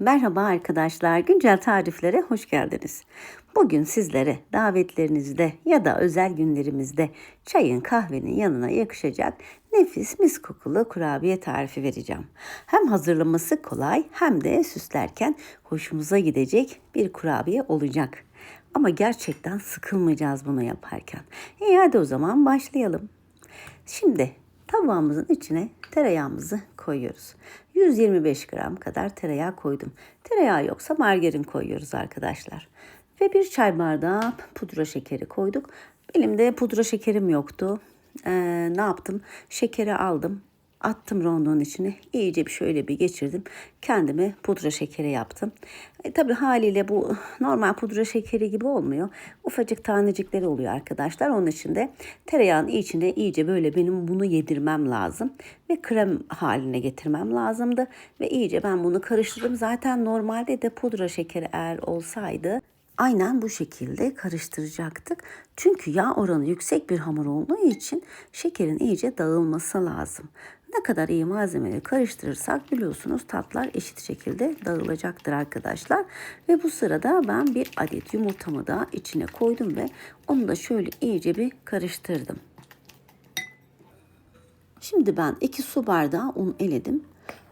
Merhaba arkadaşlar, güncel tariflere hoş geldiniz. Bugün sizlere davetlerinizde ya da özel günlerimizde çayın kahvenin yanına yakışacak nefis mis kokulu kurabiye tarifi vereceğim. Hem hazırlaması kolay hem de süslerken hoşumuza gidecek bir kurabiye olacak. Ama gerçekten sıkılmayacağız bunu yaparken. İyi hadi o zaman başlayalım. Şimdi Tavamızın içine tereyağımızı koyuyoruz. 125 gram kadar tereyağı koydum. Tereyağı yoksa margarin koyuyoruz arkadaşlar. Ve bir çay bardağı pudra şekeri koyduk. Elimde pudra şekerim yoktu. Ee, ne yaptım? Şekeri aldım. Attım rondonun içine. iyice bir şöyle bir geçirdim. Kendime pudra şekeri yaptım. E, tabii haliyle bu normal pudra şekeri gibi olmuyor. Ufacık tanecikleri oluyor arkadaşlar. Onun için de tereyağın içine iyice böyle benim bunu yedirmem lazım. Ve krem haline getirmem lazımdı. Ve iyice ben bunu karıştırdım. Zaten normalde de pudra şekeri eğer olsaydı aynen bu şekilde karıştıracaktık. Çünkü yağ oranı yüksek bir hamur olduğu için şekerin iyice dağılması lazım. Ne kadar iyi malzemeleri karıştırırsak biliyorsunuz tatlar eşit şekilde dağılacaktır arkadaşlar. Ve bu sırada ben bir adet yumurtamı da içine koydum ve onu da şöyle iyice bir karıştırdım. Şimdi ben 2 su bardağı un eledim.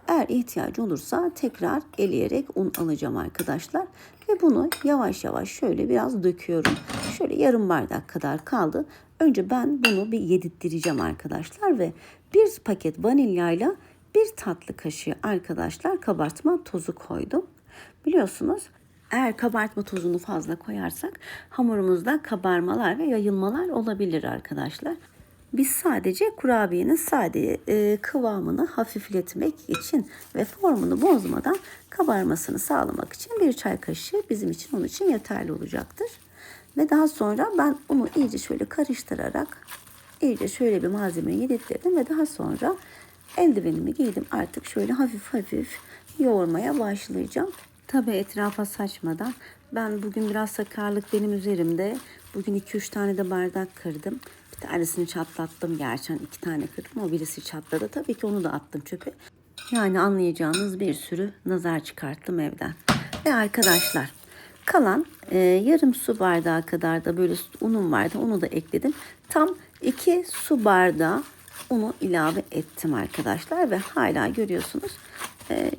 Eğer ihtiyacı olursa tekrar eleyerek un alacağım arkadaşlar. Ve bunu yavaş yavaş şöyle biraz döküyorum. Şöyle yarım bardak kadar kaldı. Önce ben bunu bir yedirttireceğim arkadaşlar ve bir paket vanilyayla bir tatlı kaşığı arkadaşlar kabartma tozu koydum. Biliyorsunuz eğer kabartma tozunu fazla koyarsak hamurumuzda kabarmalar ve yayılmalar olabilir arkadaşlar. Biz sadece kurabiyenin sade e, kıvamını hafifletmek için ve formunu bozmadan kabarmasını sağlamak için bir çay kaşığı bizim için onun için yeterli olacaktır. Ve daha sonra ben onu iyice şöyle karıştırarak iyice şöyle bir malzemeyi yedirttirdim ve daha sonra eldivenimi giydim. Artık şöyle hafif hafif yoğurmaya başlayacağım. Tabi etrafa saçmadan ben bugün biraz sakarlık benim üzerimde. Bugün 2-3 tane de bardak kırdım. Bir tanesini çatlattım gerçekten iki tane kırdım. O birisi çatladı. Tabii ki onu da attım çöpe. Yani anlayacağınız bir sürü nazar çıkarttım evden. Ve arkadaşlar kalan e, yarım su bardağı kadar da böyle unum vardı. Onu da ekledim. Tam iki su bardağı unu ilave ettim arkadaşlar. Ve hala görüyorsunuz e,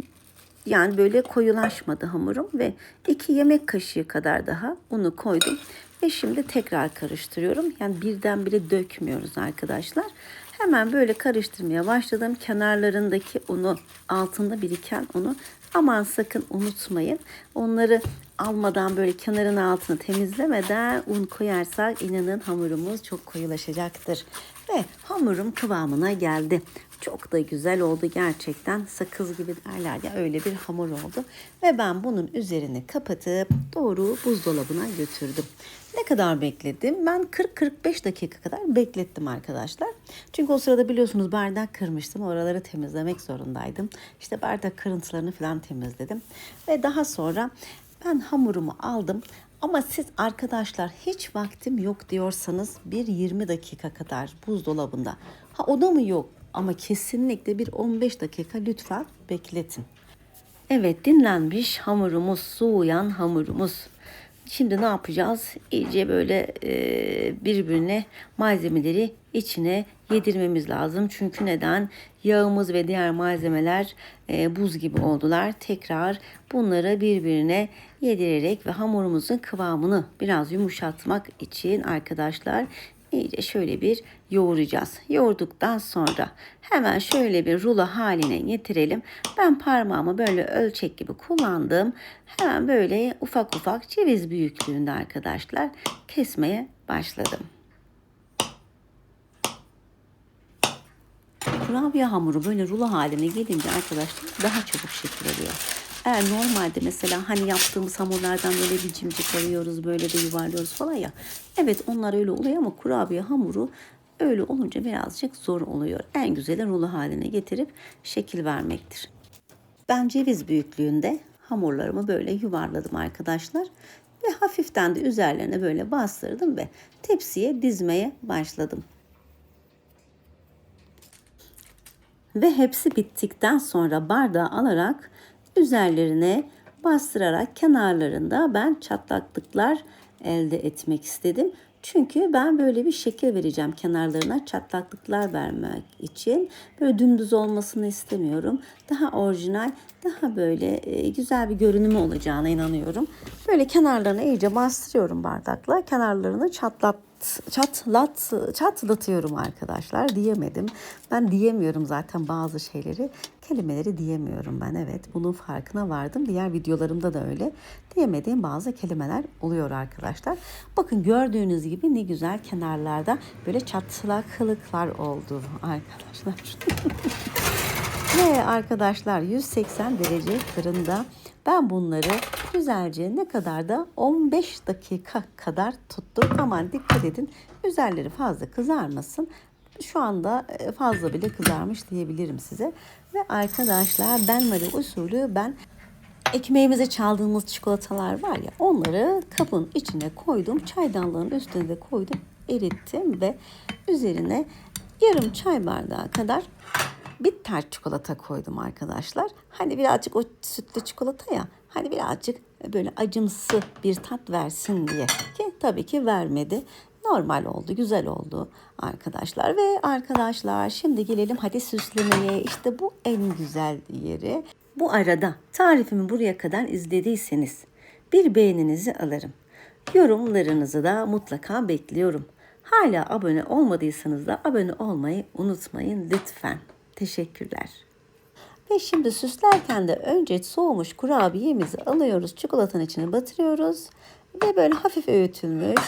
yani böyle koyulaşmadı hamurum ve iki yemek kaşığı kadar daha unu koydum. Ve şimdi tekrar karıştırıyorum. Yani birdenbire dökmüyoruz arkadaşlar. Hemen böyle karıştırmaya başladım. Kenarlarındaki unu, altında biriken unu aman sakın unutmayın. Onları almadan böyle kenarın altını temizlemeden un koyarsak inanın hamurumuz çok koyulaşacaktır. Ve hamurum kıvamına geldi. Çok da güzel oldu gerçekten. Sakız gibi derler ya öyle bir hamur oldu. Ve ben bunun üzerini kapatıp doğru buzdolabına götürdüm. Ne kadar bekledim? Ben 40-45 dakika kadar beklettim arkadaşlar. Çünkü o sırada biliyorsunuz bardak kırmıştım. Oraları temizlemek zorundaydım. İşte bardak kırıntılarını falan temizledim. Ve daha sonra ben hamurumu aldım. Ama siz arkadaşlar hiç vaktim yok diyorsanız bir 20 dakika kadar buzdolabında. Ha o da mı yok? Ama kesinlikle bir 15 dakika lütfen bekletin. Evet dinlenmiş hamurumuz, soğuyan hamurumuz. Şimdi ne yapacağız? İyice böyle e, birbirine malzemeleri içine yedirmemiz lazım. Çünkü neden? Yağımız ve diğer malzemeler e, buz gibi oldular. Tekrar bunları birbirine yedirerek ve hamurumuzun kıvamını biraz yumuşatmak için arkadaşlar iyice şöyle bir yoğuracağız. Yoğurduktan sonra hemen şöyle bir rulo haline getirelim. Ben parmağımı böyle ölçek gibi kullandım. Hemen böyle ufak ufak ceviz büyüklüğünde arkadaşlar kesmeye başladım. Kurabiye hamuru böyle rulo haline gelince arkadaşlar daha çabuk şekil alıyor. Eğer normalde mesela hani yaptığımız hamurlardan böyle bir cimcik arıyoruz böyle de yuvarlıyoruz falan ya. Evet onlar öyle oluyor ama kurabiye hamuru öyle olunca birazcık zor oluyor. En güzeli rulo haline getirip şekil vermektir. Ben ceviz büyüklüğünde hamurlarımı böyle yuvarladım arkadaşlar. Ve hafiften de üzerlerine böyle bastırdım ve tepsiye dizmeye başladım. Ve hepsi bittikten sonra bardağı alarak üzerlerine bastırarak kenarlarında ben çatlaklıklar elde etmek istedim. Çünkü ben böyle bir şekil vereceğim kenarlarına çatlaklıklar vermek için. Böyle dümdüz olmasını istemiyorum. Daha orijinal, daha böyle e, güzel bir görünümü olacağına inanıyorum. Böyle kenarlarına iyice bastırıyorum bardakla. Kenarlarını çatlat çatlat çatlatıyorum arkadaşlar diyemedim. Ben diyemiyorum zaten bazı şeyleri. Kelimeleri diyemiyorum ben evet. Bunun farkına vardım. Diğer videolarımda da öyle. Diyemediğim bazı kelimeler oluyor arkadaşlar. Bakın gördüğünüz gibi ne güzel kenarlarda böyle çatlaklıklar oldu arkadaşlar. Ve arkadaşlar 180 derece fırında ben bunları güzelce ne kadar da 15 dakika kadar tuttum. Aman dikkat edin üzerleri fazla kızarmasın. Şu anda e, fazla bile kızarmış diyebilirim size. Ve arkadaşlar Benmari usulü ben ekmeğimize çaldığımız çikolatalar var ya onları kabın içine koydum. Çaydanlığın üstüne de koydum. Erittim ve üzerine yarım çay bardağı kadar bitter çikolata koydum arkadaşlar. Hani birazcık o sütlü çikolata ya. Hani birazcık böyle acımsı bir tat versin diye. Ki tabii ki vermedi. Normal oldu, güzel oldu arkadaşlar. Ve arkadaşlar şimdi gelelim hadi süslemeye. İşte bu en güzel yeri. Bu arada tarifimi buraya kadar izlediyseniz bir beğeninizi alırım. Yorumlarınızı da mutlaka bekliyorum. Hala abone olmadıysanız da abone olmayı unutmayın lütfen. Teşekkürler. Ve şimdi süslerken de önce soğumuş kurabiyemizi alıyoruz. Çikolatanın içine batırıyoruz. Ve böyle hafif öğütülmüş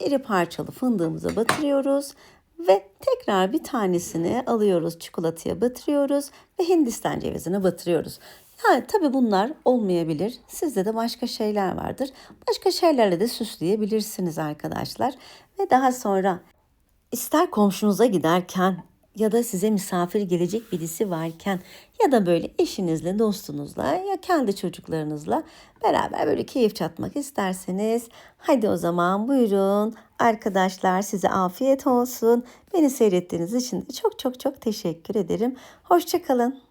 iri parçalı fındığımıza batırıyoruz. Ve tekrar bir tanesini alıyoruz çikolataya batırıyoruz ve Hindistan cevizine batırıyoruz. Yani tabii bunlar olmayabilir. Sizde de başka şeyler vardır. Başka şeylerle de süsleyebilirsiniz arkadaşlar. Ve daha sonra ister komşunuza giderken ya da size misafir gelecek birisi varken ya da böyle eşinizle, dostunuzla ya kendi çocuklarınızla beraber böyle keyif çatmak isterseniz hadi o zaman buyurun arkadaşlar size afiyet olsun. Beni seyrettiğiniz için de çok çok çok teşekkür ederim. Hoşçakalın.